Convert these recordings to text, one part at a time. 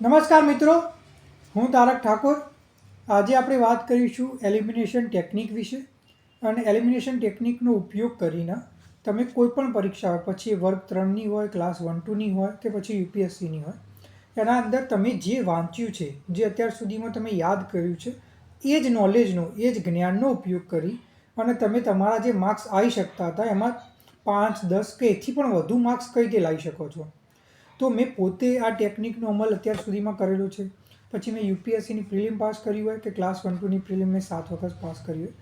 નમસ્કાર મિત્રો. હું તારક ઠાકોર. આજે આપણે વાત કરીશું એલિમિનેશન ટેકનિક વિશે અને એલિમિનેશન ટેકનિકનો ઉપયોગ કરીને તમે કોઈપણ પરીક્ષા હોય, પછી વર્ગ ત્રણની હોય, ક્લાસ વન ટુની હોય કે પછી યુપીએસસીની હોય, એના અંદર તમે જે વાંચ્યું છે, જે અત્યાર સુધીમાં તમે યાદ કર્યું છે, એ જ નોલેજનો એ જ જ્ઞાનનો ઉપયોગ કરી અને તમે તમારા જે માર્ક્સ આવી શકતા હતા, એમાં પાંચ, દસ કે એથી પણ વધુ માર્ક્સ કઈ રીતે લાવી શકો છો? તો મેં પોતે આ ટેકનિકનો અમલ અત્યાર સુધીમાં કરેલો છે. પછી મેં યુપીએસસીની પ્રિલિમ પાસ કરી હોય કે ક્લાસ વન ટુની પ્રિલિમ મેં સાત વખત પાસ કરી હોય.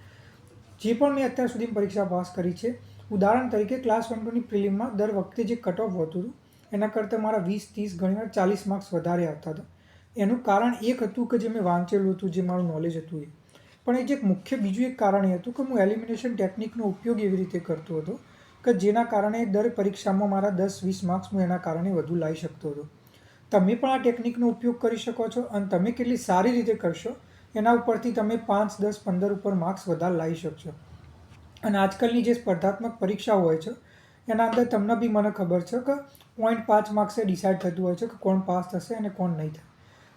જે પણ મેં અત્યાર સુધી પરીક્ષા પાસ કરી છે, ઉદાહરણ તરીકે ક્લાસ વન ટુની પ્રિલિમમાં દર વખતે જે કટ ઓફ હોતું હતું, એના કરતાં મારા વીસ, ત્રીસ ઘણીવાર ચાલીસ માર્ક્સ વધારે આવતા હતા. એનું કારણ એક હતું કે જે મેં વાંચેલું હતું, જે મારું નોલેજ હતું એ. પણ એ જે મુખ્ય બીજું એક કારણ એ હતું કે હું એલિમિનેશન ટેકનિકનો ઉપયોગ એવી રીતે કરતો હતો કે જેના કારણે દર પરીક્ષામાં મારા દસ, વીસ માર્ક્સ હું એના કારણે વધુ લાવી શકતો હતો. તમે પણ આ ટેકનિકનો ઉપયોગ કરી શકો છો અને તમે કેટલી સારી રીતે કરશો, એના ઉપરથી તમે પાંચ, દસ, પંદર ઉપર માર્ક્સ વધારે લાવી શકશો. અને આજકાલની જે સ્પર્ધાત્મક પરીક્ષાઓ હોય છે, એના અંદર તમને બી મને ખબર છે કે પોઈન્ટ પાંચ માર્ક્સે ડિસાઇડ થતું હોય છે કે કોણ પાસ થશે અને કોણ નહીં થાય.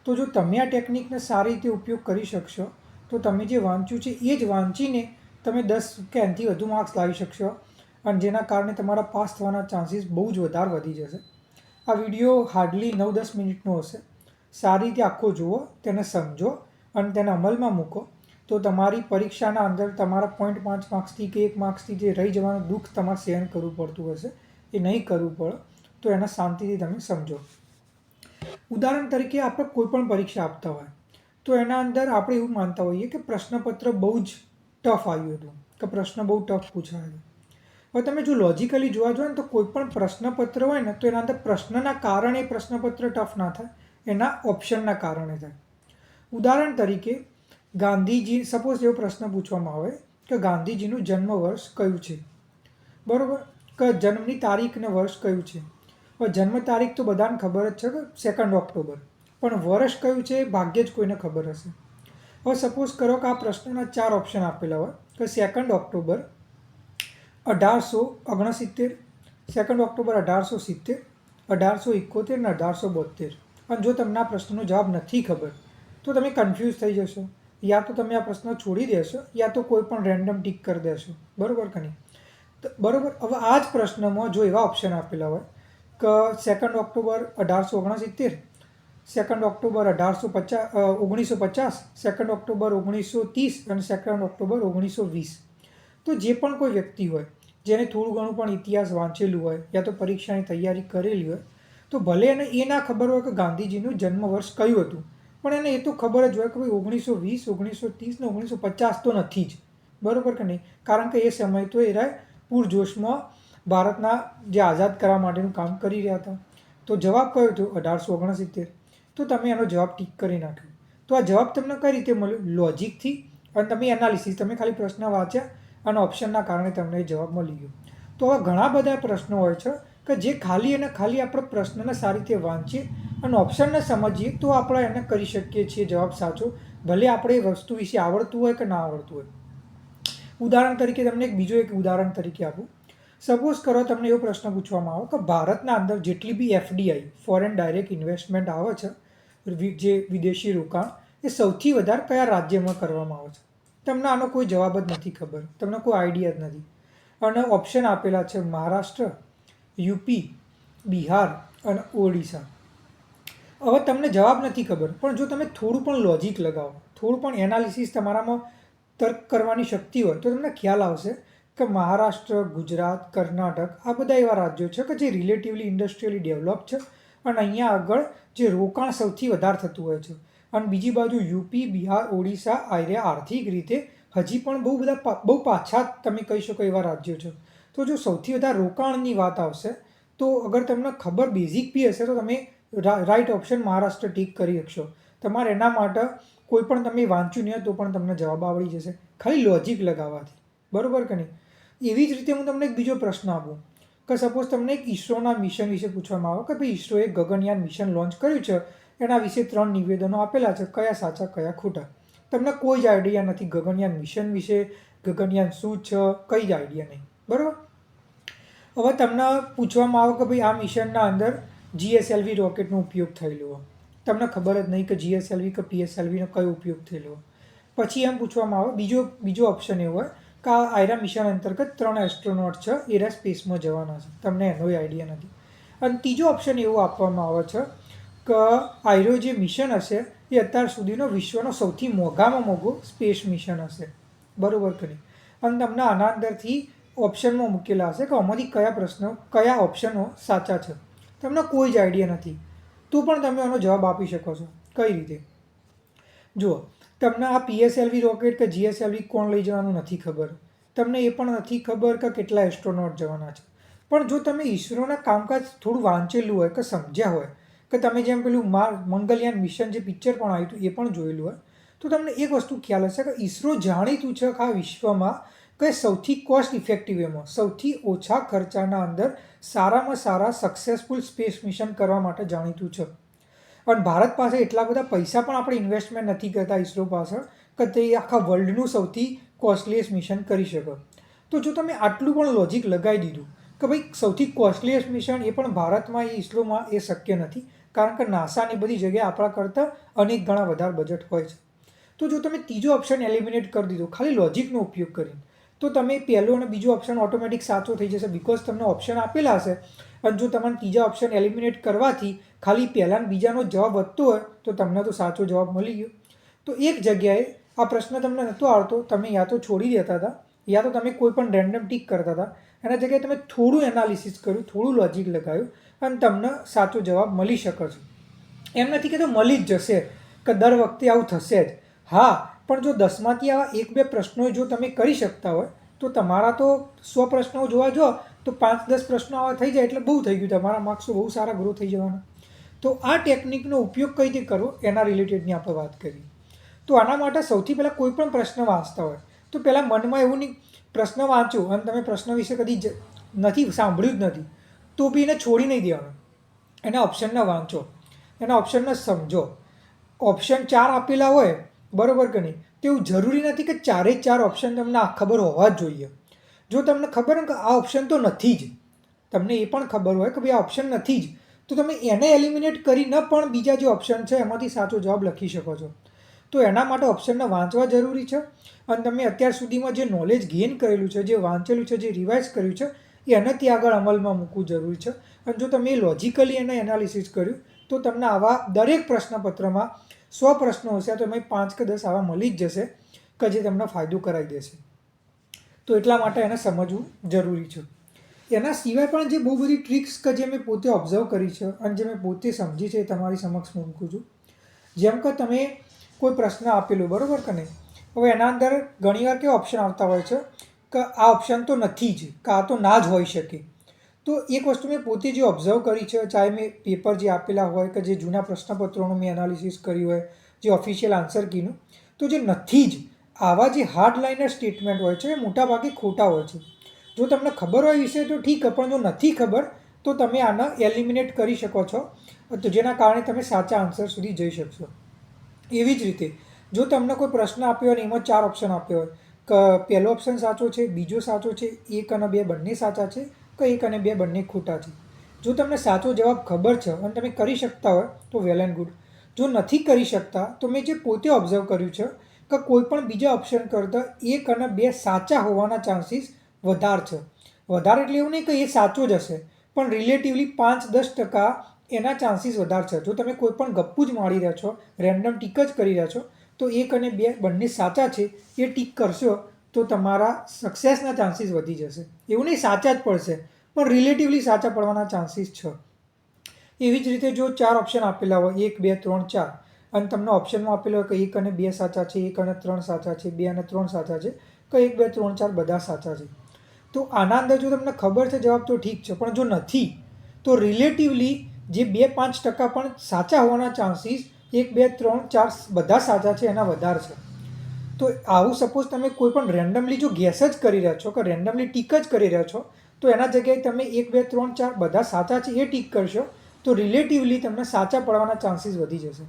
તો જો તમે આ ટેકનિકને સારી રીતે ઉપયોગ કરી શકશો, તો તમે જે વાંચ્યું છે એ જ વાંચીને તમે દસ, કે એનાથી વધુ માર્ક્સ લાવી શકશો. અને જેના કારણે તમારા પાસ થવાના ચાન્સીસ બહુ જ વધારે વધી જશે. આ વીડિયો હાર્ડલી નવ દસ મિનિટનો હશે. સારી રીતે આખો જુઓ, તેને સમજો અને તેને અમલમાં મૂકો. તો તમારી પરીક્ષાના અંદર તમારા પોઈન્ટ પાંચ માર્ક્સથી કે એક માર્ક્સથી જે રહી જવાનું દુઃખ તમારે સહન કરવું પડતું હશે, એ નહીં કરવું પડે, તો એને શાંતિથી તમે સમજો. ઉદાહરણ તરીકે આપણે કોઈ પણ પરીક્ષા આપતા હોય, તો એના અંદર આપણે એવું માનતા હોઈએ કે પ્રશ્નપત્ર બહુ જ ટફ આવ્યું હતું, કે પ્રશ્ન બહુ ટફ પૂછાયો હવે તમે જો લોજિકલી જોવા જોઈએ ને તો કોઈ પણ પ્રશ્નપત્ર હોય ને તો એના અંદર પ્રશ્નના કારણે પ્રશ્નપત્ર ટફ ના થાય. એના ઓપ્શનના કારણે થાય. ઉદાહરણ તરીકે, ગાંધીજી સપોઝ એવો પ્રશ્ન પૂછવામાં આવે કે ગાંધીજીનું જન્મ વર્ષ કયું છે? બરાબર? કે જન્મની તારીખ ને વર્ષ કયું છે? હવે જન્મ તારીખ તો બધાને ખબર જ છે કે સેકન્ડ ઓક્ટોબર પણ વર્ષ કયું છે એ ભાગ્યે જ કોઈને ખબર હશે. હવે સપોઝ કરો કે આ પ્રશ્નના ચાર ઓપ્શન આપેલા હોય. કે સેકન્ડ ઓક્ટોબર અઢારસો ઓગણસિત્તેર. સેકન્ડ ઓક્ટોબર અઢારસો સિત્તેર, અઢારસો એકોતેર અને અઢારસો બોતેર અને જો તમને આ પ્રશ્નનો જવાબ નથી ખબર, તો તમે કન્ફ્યુઝ થઈ જશો. યા તો તમે આ પ્રશ્ન છોડી દેશો, યા તો કોઈ પણ રેન્ડમ ટીક કરી દેશો. બરાબર કે નહીં? બરાબર, હવે આ જ પ્રશ્નમાં જો એવા ઓપ્શન આપેલા હોય, કે સેકન્ડ ઓક્ટોબર અઢારસો ઓગણસિત્તેર સેકન્ડ ઓક્ટોબર અઢારસો પચાસ ઓગણીસો પચાસ સેકન્ડ ઓક્ટોબર ઓગણીસો ત્રીસ અને સેકન્ડ ઓક્ટોબર ઓગણીસો વીસ. તો જે પણ કોઈ વ્યક્તિ હોય, જેને થોડું ઘણું પણ ઇતિહાસ વાંચેલું હોય યા તો પરીક્ષાની તૈયારી કરેલી હોય, તો ભલે એને એ ના ખબર હોય કે ગાંધીજીનું જન્મ વર્ષ કયું હતું, પણ એને એ તો ખબર જ હોય કે ભાઈ ઓગણીસો વીસ, ઓગણીસો ત્રીસ ને ઓગણીસો પચાસ તો નથી જ. બરાબર કે નહીં? કારણ કે એ સમય તો એ પૂરજોશમાં ભારતના જે આઝાદ કરવા માટેનું કામ કરી રહ્યા હતા. તો જવાબ કયો હતો? અઢારસો ઓગણસિત્તેર. તો તમે એનો જવાબ ટીક કરી નાખ્યો. તો આ જવાબ તમને કઈ રીતે મળ્યો? લોજિકથી અને તમે એનાલિસિસ તમે ખાલી પ્રશ્ન વાંચ્યા? અને ઓપ્શનના કારણે તમને જવાબ મળી ગયો. તો આવા ઘણા બધા પ્રશ્નો હોય છે કે જે ખાલી અને ખાલી આપણે પ્રશ્નને સારી રીતે વાંચીએ અને ઓપ્શનને સમજીએ તો આપણે એને કરી શકીએ છીએ જવાબ સાચો, ભલે આપણે એ વસ્તુ વિશે આવડતું હોય કે ના આવડતું હોય. ઉદાહરણ તરીકે તમને એક બીજો એક ઉદાહરણ તરીકે આપું. સપોઝ કરો તમને એવો પ્રશ્ન પૂછવામાં આવે કે ભારતના અંદર જેટલી બી એફડીઆઈ ફોરેન ડાયરેક્ટ ઇન્વેસ્ટમેન્ટ આવે છે, જે વિદેશી રોકાણ, એ સૌથી વધારે કયા રાજ્યમાં કરવામાં આવે છે? તમને આનો કોઈ જવાબ જ નથી ખબર. તમને કોઈ આઈડિયા જ નથી. અને ઓપ્શન આપેલા છે મહારાષ્ટ્ર, યુપી, બિહાર અને ઓડિશા. હવે તમને જવાબ નથી ખબર, પણ જો તમે થોડું પણ લોજિક લગાવો, થોડું પણ એનાલિસિસ તમારામાં તર્ક કરવાની શક્તિ હોય, તો તમને ખ્યાલ આવશે કે મહારાષ્ટ્ર, ગુજરાત, કર્ણાટક આ બધા એવા રાજ્યો છે કે જે રિલેટિવલી ઇન્ડસ્ટ્રીયલી ડેવલપ છે અને અહીંયા આગળ જે રોકાણ સૌથી વધારે થતું હોય છે. અને બીજી બાજુ યુપી, બિહાર, ઓડિશા, આર્યા આર્થિક રીતે હજી પણ બહુ બધા બહુ પાછા તમે કહી શકો એવા રાજ્યો છે. તો જો સૌથી વધારે રોકાણની વાત આવશે, તો અગર તમને ખબર બેઝિક બી હશે તો તમે રાઈટ ઓપ્શન મહારાષ્ટ્ર ટીક કરી શકશો. તમારે એના માટે કોઈ પણ તમે વાંચ્યું નહીં તો પણ તમને જવાબ આવડી જશે. ખાલી લોજિક લગાવવાથી. બરાબર કે નહીં? એવી જ રીતે હું તમને એક બીજો પ્રશ્ન આપું. કે સપોઝ તમને એક ઈસરોના મિશન વિશે પૂછવામાં આવે કે ભાઈ ઈસરોએ ગગનયાન મિશન લોન્ચ કર્યું છે એના વિશે ત્રણ નિવેદનો આપેલા છે, કયા સાચા, કયા ખોટા. તમને કોઈ જ આઈડિયા નથી, ગગનયાન મિશન વિશે, ગગનયાન શું છે, કંઈ જ આઈડિયા નહીં. બરાબર? હવે તમને પૂછવામાં આવે કે ભાઈ આ મિશનના અંદર જીએસએલવી રોકેટનો ઉપયોગ થયેલો તમને ખબર જ નહીં કે જીએસએલવી કે પીએસએલવીનો કયો ઉપયોગ થયેલો પછી એમ પૂછવામાં આવે, બીજો બીજો ઓપ્શન એવો હોય કે આ આયરા મિશન અંતર્ગત ત્રણ એસ્ટ્રોનોટ છે એરા સ્પેસમાં જવાના છે. તમને એનોય આઈડિયા નથી. અને ત્રીજો ઓપ્શન એવો આપવામાં આવે છે આયરો જે મિશન હશે, એ અત્યાર સુધીનો વિશ્વનો સૌથી મોંઘામાં મોંઘું સ્પેસ મિશન હશે. બરાબર કે નહીં? અને તમને આના અંદરથી ઓપ્શનમાં મૂકેલા હશે કે આમાંથી કયા પ્રશ્નો, કયા ઓપ્શનો સાચા છે. તમને કોઈ જ આઈડિયા નથી. તો પણ તમે આનો જવાબ આપી શકો છો. કઈ રીતે? જુઓ, તમને આ પીએસએલવી રોકેટ કે જીએસએલવી કોણ લઈ જવાનું નથી ખબર. તમને એ પણ નથી ખબર કે કેટલા એસ્ટ્રોનોટ જવાના છે. પણ જો તમે ઈસરોના કામકાજ થોડું વાંચેલું હોય કે સમજ્યા હોય કે તમે જેમ પેલું માર મંગલયાન મિશન જે પિક્ચર પણ આવ્યું હતું એ પણ જોયેલું હોય. તો તમને એક વસ્તુ ખ્યાલ હશે કે ઈસરો જાણીતું છે આ વિશ્વમાં કે સૌથી કોસ્ટ ઇફેક્ટિવ એમાં? સૌથી ઓછા ખર્ચાના અંદર સારામાં સારા સક્સેસફુલ સ્પેસ મિશન કરવા માટે જાણીતું છે. પણ ભારત પાસે એટલા બધા પૈસા પણ આપણે ઇન્વેસ્ટમેન્ટ નથી કરતા ઈસરો પાછળ કે તે આખા વર્લ્ડનું સૌથી કોસ્ટલીએસ્ટ મિશન કરી શકે. તો જો તમે આટલું પણ લોજિક લગાવી દીધું કે ભાઈ સૌથી કોસ્ટલીએસ્ટ મિશન એ પણ ભારતમાં એ ઇસરોમાં એ શક્ય નથી, કારણ કે નાસાની બધી જગ્યાએ આપણા કરતાં અનેક ગણા વધારે બજેટ હોય છે. તો જો તમે ત્રીજો ઓપ્શન એલિમિનેટ કરી દીધો, ખાલી લોજિકનો ઉપયોગ કરીને, તો તમે પહેલો અને બીજો ઓપ્શન ઓટોમેટિક સાચો થઈ જશે બિકોઝ તમને ઓપ્શન આપેલા હશે. અને જો તમને ત્રીજા ઓપ્શન એલિમિનેટ કરવાથી ખાલી પહેલાં બીજાનો જવાબ વધતો હોય, તો તમને તો સાચો જવાબ મળી ગયો. તો એક જગ્યાએ આ પ્રશ્ન તમને નહોતો આવતો, તમે યા તો છોડી દેતા હતા, યા તો તમે કોઈ પણ રેન્ડમ ટીક કરતા હતા એના જગ્યાએ તમે થોડું એનાલિસિસ કર્યું, થોડું લોજિક લગાવ્યું અને તમને સાચો જવાબ મળી શકે છે. એમ નથી કે તો મળી જ જશે કે દર વખતે આવું થશે જ. હા, પણ જો દસમાંથી આવા એક બે પ્રશ્નો જો તમે કરી શકતા હોય, તો તમારા તો સો પ્રશ્નો જોવા જો, તો પાંચ દસ પ્રશ્નો આવા થઈ જાય એટલે બહુ થઈ ગયું. તમારા માર્ક્સો બહુ સારા ગ્રો થઈ જવાના. તો આ ટેકનિકનો ઉપયોગ કઈ રીતે કરવો? એના રિલેટેડની આપણે વાત કરી. તો આના માટે સૌથી પહેલાં કોઈ પણ પ્રશ્ન વાંચતા હોય, તો પહેલાં મનમાં એવું નહીં પ્રશ્ન વાંચો અને તમે પ્રશ્ન વિશે કદી જ નથી, સાંભળ્યું જ નથી, તો બી એને છોડી નહીં દેવાનું. એના ઓપ્શનને વાંચો. એના ઓપ્શનને સમજો. ઓપ્શન ચાર આપેલા હોય, બરોબર કે નહીં? તેવું જરૂરી નથી કે ચારે ચાર ઓપ્શન તમને આ ખબર હોવા જ જોઈએ. જો તમને ખબર હોય કે આ ઓપ્શન તો નથી જ, તમને એ પણ ખબર હોય કે ભાઈ આ ઓપ્શન નથી જ, તો તમે એને એલિમિનેટ કરીને પણ બીજા જે ઓપ્શન છે, એમાંથી સાચો જવાબ લખી શકો છો. તો એના માટે ઓપ્શનને વાંચવા જરૂરી છે. અને તમે અત્યાર સુધીમાં જે નોલેજ ગેઇન કરેલું છે, જે વાંચેલું છે, જે રિવાઇઝ કર્યું છે એને ત્યાં આગળ અમલમાં મૂકવું જરૂરી છે. અને જો તમે લોજિકલી એને એનાલિસિસ કર્યું, તો તમને આવા દરેક પ્રશ્નપત્રમાં સો પ્રશ્નો હશે, તો એમાં પાંચ કે દસ આવા મળી જ જશે, કે જે તમને ફાયદો કરાવી દેશે. તો એટલા માટે એને સમજવું જરૂરી છે. એના સિવાય પણ જે બહુ બધી ટ્રિક્સ કે જે મેં પોતે ઓબ્ઝર્વ કરી છે, અને જે મેં પોતે સમજી છે એ તમારી સમક્ષ મૂકું છું. જેમ કે તમે કોઈ પ્રશ્ન આપેલો, બરાબર કે નહીં? હવે એના અંદર ઘણીવાર કેવા ઓપ્શન આવતા હોય છે કે આ ઓપ્શન તો નથી જ, કાં તો ના જ હોઈ શકે. તો એક વસ્તુ મેં પોતે જે ઓબ્ઝર્વ કરી છે, ચાહે મેં પેપર જે આપેલા હોય કે જે જૂના પ્રશ્નપત્રોનું મેં એનાલિસિસ કર્યું હોય, જે ઓફિશિયલ આન્સર કીનું, તો જે નથી જ, આવા જે હાર્ડ લાઇનર સ્ટેટમેન્ટ હોય છે, એ મોટાભાગે ખોટા હોય છે. જો તમને ખબર હોય વિશે તો ઠીક પણ જો નથી ખબર, તો તમે આને એલિમિનેટ કરી શકો છો, તો જેના કારણે તમે સાચા આન્સર સુધી જઈ શકશો. એવી જ રીતે, જો તમને કોઈ પ્રશ્ન આપ્યો હોય અને એમાં ચાર ઓપ્શન આપ્યો હોય, કે, પહેલો ઓપ્શન સાચો છે, બીજો સાચો છે, એક અને બે બંને સાચા છે, કે, એક અને બે બંને ખોટા છે. જો તમને સાચો જવાબ ખબર છે અને તમે કરી શકતા હોય, તો વેલ એન્ડ ગુડ જો નથી કરી શકતા, તો મેં જે પોતે ઓબ્ઝર્વ કર્યું છે કે કોઈ પણ બીજા ઓપ્શન કરતાં એક અને બે સાચા હોવાના ચાન્સીસ વધારે છે. વધારે એટલે એવું નહીં કે એ સાચો જ હશે, પણ રિલેટિવલી પાંચ દસ ટકા એના ચાન્સીસ વધારે છે. જો તમે કોઈ પણ ગપ્પું જ મારી રહ્યા છો રેન્ડમ ટીક જ કરી રહ્યા છો, તો એક અને બે બંને સાચા છે, એ ટીક કરશો તો તમારા સક્સેસના ચાન્સીસ વધી જશે. એવું નહીં સાચા જ પડશે, પણ રિલેટિવલી સાચા પડવાના ચાન્સીસ છે. એવી જ રીતે જો ચાર ઓપ્શન આપેલા હોય, એક, બે, ત્રણ, ચાર, અને તમને ઓપ્શનમાં આપેલો હોય કે એક અને બે સાચા છે, એક અને ત્રણ સાચા છે, બે અને ત્રણ સાચા છે કે એક, બે, ત્રણ, ચાર બધા સાચા છે. તો આના અંદર જો તમને ખબર છે જવાબ તો ઠીક છે, પણ જો નથી, તો રિલેટિવલી જે બે પાંચ ટકા પણ સાચા હોવાના ચાન્સીસ એક, બે, ત્રણ, ચાર બધા સાચા છે, એના વધારે છે. તો આવું સપોઝ તમે કોઈ પણ રેન્ડમલી જો ગેસ જ કરી રહ્યા છો કે રેન્ડમલી ટીક જ કરી રહ્યા છો, તો એના જગ્યાએ તમે એક, બે, ત્રણ, ચાર બધા સાચા છે એ ટીક કરશો, તો રિલેટિવલી તમને સાચા પડવાના ચાન્સીસ વધી જશે.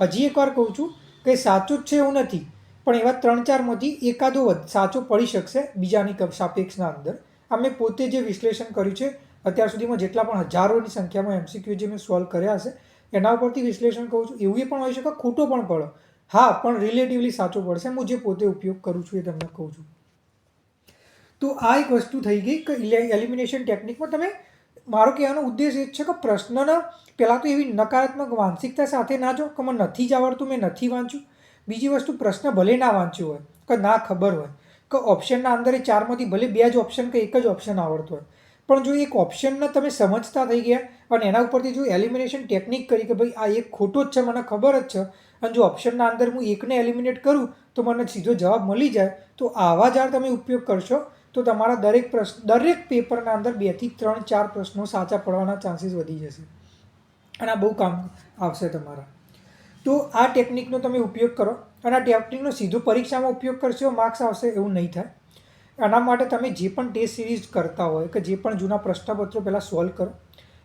હજી એકવાર કહું છું કે સાચું જ છે એવું નથી, પણ એવા ત્રણ ચારમાંથી એકાદો સાચો પડી શકશે બીજાની સાપેક્ષના અંદર. અમે પોતે જે વિશ્લેષણ કર્યું છે અત્યાર સુધીમાં જેટલા પણ હજારોની સંખ્યામાં એમસીક્યુ જે મેં સોલ્વ કર્યા હશે, એના ઉપરથી વિશ્લેષણ કહું છું. એવું પણ હોઈ શકે, ખોટો પણ પડે. હા, પણ રિલેટિવલી સાચો પડશે. હું જે પોતે ઉપયોગ કરું છું એ તમને કહું છું. તો આ એક વસ્તુ થઈ ગઈ કે એલિમિનેશન ટેકનિકમાં તમે, મારો કહેવાનો ઉદ્દેશ એ છે કે પ્રશ્નના પહેલાં તો એવી નકારાત્મક માનસિકતા સાથે ના જો, કે મને નથી જ આવડતું, મેં નથી વાંચ્યું. બીજી વસ્તુ, પ્રશ્ન ભલે ના વાંચ્યો હોય, કે ના ખબર હોય, કે ઓપ્શનના અંદર એ ચારમાંથી ભલે બે જ ઓપ્શન કે એક જ ઓપ્શન આવડતો હોય. પણ જો એક ઓપ્શનને તમે સમજતા થઈ ગયા અને એના ઉપરથી જો એલિમિનેશન ટેકનિક કરી કે ભાઈ આ એક ખોટો જ છે, મને ખબર જ છે, અને જો ઓપ્શનના અંદર હું એકને એલિમિનેટ કરું, તો મને સીધો જવાબ મળી જાય, તો આવા જ્યારે તમે ઉપયોગ કરશો, તો તમારા દરેક પ્રશ્ન દરેક પેપરના અંદર બેથી ત્રણ, ચાર પ્રશ્નો સાચા પડવાના ચાન્સીસ વધી જશે. અને આ બહુ કામ આવશે તમારા. તો આ ટેકનિકનો તમે ઉપયોગ કરો, અને આ ટેકનિકનો સીધો પરીક્ષામાં ઉપયોગ કરશો માર્ક્સ આવશે, એવું નહીં થાય. આના માટે તમે જે પણ ટેસ્ટ સિરીઝ કરતા હોય કે જે પણ જૂના પ્રશ્નપત્રો પહેલાં સોલ્વ કરો,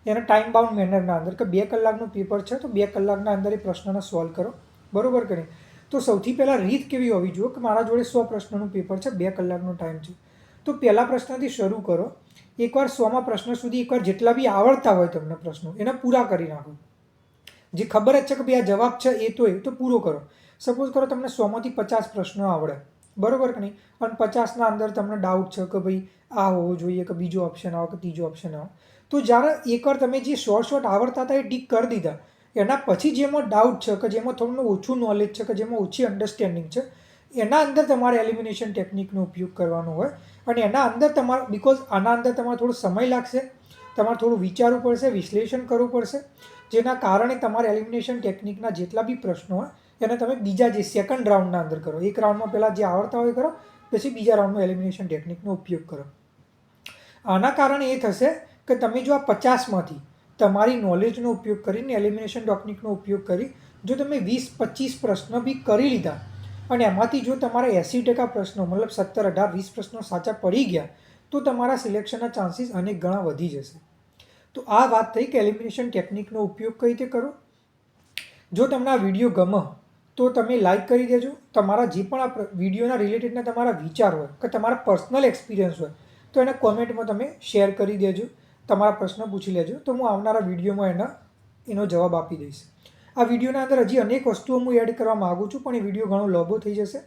એને ટાઈમ બાઉન્ડ મેનરના અંદર કે બે કલાકનું પેપર છે તો બે કલાકના અંદર એ પ્રશ્નને સોલ્વ કરો. બરાબર કરી તો સૌથી પહેલાં રીત કેવી હોવી જોઈએ? કે મારા જોડે સો પ્રશ્નનું પેપર છે, બે કલાકનો ટાઈમ છે. તો પહેલાં પ્રશ્નથી શરૂ કરો. એકવાર સોમાં પ્રશ્ન સુધી એકવાર જેટલા બી આવડતા હોય તમને પ્રશ્નો, એને પૂરા કરી નાખો. જે ખબર જ છે કે ભાઈ આ જવાબ છે એ તો એ, તો પૂરો કરો. સપોઝ કરો તમને સોમાંથી પચાસ પ્રશ્નો આવડે. બરોબર કે નહીં? અને પચાસના અંદર તમને ડાઉટ છે કે ભાઈ આ હોવો જોઈએ કે બીજો ઓપ્શન આવે કે ત્રીજો ઓપ્શન આવે. તો જ્યારે એકવાર તમે જે શોર્ટ શોર્ટ આવડતા હતા એ ટીક કરી દીધા. એના પછી જેમાં ડાઉટ છે કે જેમાં થોડું ઓછું નોલેજ છે કે જેમાં ઓછી અન્ડરસ્ટેન્ડિંગ છે, એના અંદર તમારે એલિમિનેશન ટેકનિકનો ઉપયોગ કરવાનો હોય. અને એના અંદર તમારે બિકોઝ આના અંદર તમારે થોડો સમય લાગશે, તમારે થોડું વિચારવું પડશે, વિશ્લેષણ કરવું પડશે. જેના કારણે તમારે એલિમિનેશન ટેકનિકના જેટલા બી પ્રશ્નો હોય એને તમે બીજા જે સેકન્ડ રાઉન્ડના અંદર કરો. એક રાઉન્ડમાં પહેલાં જે આવડતા હોય કરો, પછી બીજા રાઉન્ડમાં એલિમિનેશન ટેકનિકનો ઉપયોગ કરો. આના કારણે એ થશે કે તમે જો આ પચાસમાંથી તમારી નોલેજનો ઉપયોગ કરીને એલિમિનેશન ટેકનિકનો ઉપયોગ કરી, જો તમે વીસ, પચીસ પ્રશ્ન બી કરી લીધા અને એમાંથી જો તમારા એંસી ટકા પ્રશ્નો, મતલબ સત્તર, અઢાર, વીસ પ્રશ્નો સાચા પડી ગયા, તો તમારા સિલેક્શનના ચાન્સીસ અનેક ગણા વધી જશે. તો આ વાત થઈ કે એલિમિનેશન ટેકનિકનો ઉપયોગ કઈ રીતે કરો જો તમને આ વીડિયો ગમે તો તમે લાઈક કરી દેજો. તમારા જે પણ આ વિડીયોના રિલેટેડના તમારા વિચાર હોય કે તમારા પર્સનલ એક્સપિરિયન્સ હોય, તો એને કોમેન્ટમાં તમે શેર કરી દેજો. તમારા પ્રશ્ન પૂછી લેજો. તો હું આવનારા વિડીયોમાં એના એનો જવાબ આપી દઈશ. આ વિડીયોના અંદર હજી અનેક વસ્તુઓ હું એડ કરવા માગું છું, પણ એ વીડિયો ઘણો લાંબો થઈ જશે.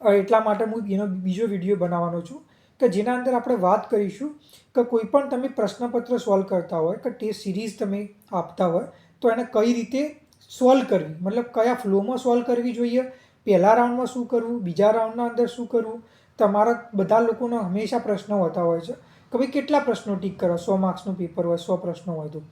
એટલા માટે હું એનો બીજો વીડિયો બનાવવાનો છું કે જેના અંદર આપણે વાત કરીશું કે કોઈ પણ તમે પ્રશ્નપત્ર સોલ્વ કરતા હોય કે ટેસ્ટ સિરીઝ તમે આપતા હોય, તો એને કઈ રીતે સોલ્વ કરવી. મતલબ કયા ફ્લોમાં સોલ્વ કરવી જોઈએ? પહેલા રાઉન્ડમાં શું કરવું? બીજા રાઉન્ડના અંદર શું કરવું? તમારા બધા લોકોનો હંમેશા પ્રશ્નો હોતા હોય છે કે ભાઈ કેટલા પ્રશ્નો ટીક કરો? સો માર્ક્સનું પેપર હોય, સો પ્રશ્નો હોય તો.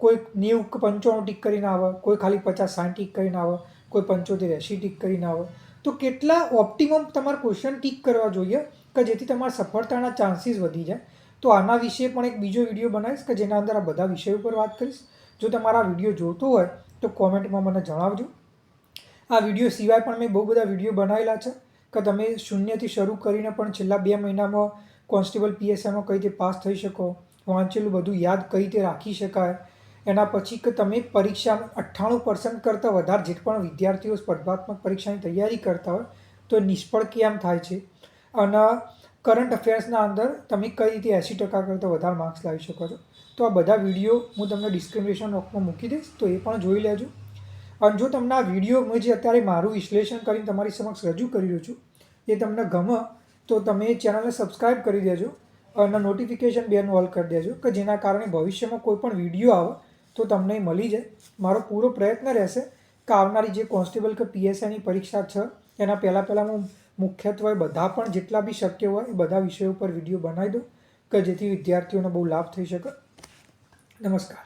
કોઈ નેવું પંચાણું ટીક કરીને આવે, કોઈ ખાલી પચાસ સાઠ ટીક કરીને આવે, કોઈ પંચોતેર એંસી ટીક કરીને આવે. તો કેટલા ઓપ્ટિમમ તમારે ક્વેશ્ચન ટીક કરવા જોઈએ કે જેથી તમારા સફળતાના ચાન્સીસ વધી જાય? તો આના વિશે પણ એક બીજો વીડિયો બનાવીશ કે જેના અંદર આ બધા વિષય ઉપર વાત કરીશ. જો તમારા વીડિયો જોતો હોય તો કોમેન્ટમાં મને જણાવજો. આ વીડિયો સિવાય પણ મેં બહુ બધા વીડિયો બનાવેલા છે કે તમે શૂન્યથી શરૂ કરીને પણ છેલ્લા બે મહિનામાં કોન્સ્ટેબલ પીએસઆઈમાં કઈ રીતે પાસ થઈ શકો, વાંચેલું બધું યાદ કઈ રીતે રાખી શકાય, એના પછી કે તમે પરીક્ષામાં અઠ્ઠાણું પર્સન્ટ કરતાં વધારે જે પણ વિદ્યાર્થીઓ સ્પર્ધાત્મક પરીક્ષાની તૈયારી કરતા હોય, તો નિષ્ફળ કેમ થાય છે? અને કરંટ અફેર્સના અંદર તમે કઈ રીતે એંસી ટકા કરતાં વધારે માર્ક્સ લાવી શકો છો? તો આ બધા વીડિયો હું તમને ડિસ્ક્રિપ્શન બોક્સમાં મૂકી દઈશ, તો એ પણ જોઈ લેજો. અને જો તમને આ વીડિયો મેં જે અત્યારે મારું વિશ્લેષણ કરીને તમારી સમક્ષ રજૂ કરી રહ્યો છું, એ તમને ગમે તો તમે ચેનલને સબસ્ક્રાઈબ કરી દેજો અને નોટિફિકેશન બેન ઓલ કરી દેજો, કે જેના કારણે ભવિષ્યમાં કોઈ પણ વીડિયો આવે તો તમને મળી જાય. મારો પૂરો પ્રયત્ન રહેશે કે આવનારી જે કોન્સ્ટેબલ કે પીએસઆઈની પરીક્ષા છે, એના પહેલાં પહેલાં હું મુખ્યત્વે બધા પણ જેટલા બી શક્ય હોય એ બધા વિષયો ઉપર વીડિયો બનાવી દઉં, કે જેથી વિદ્યાર્થીઓને બહુ લાભ થઈ શકે. નમસ્કાર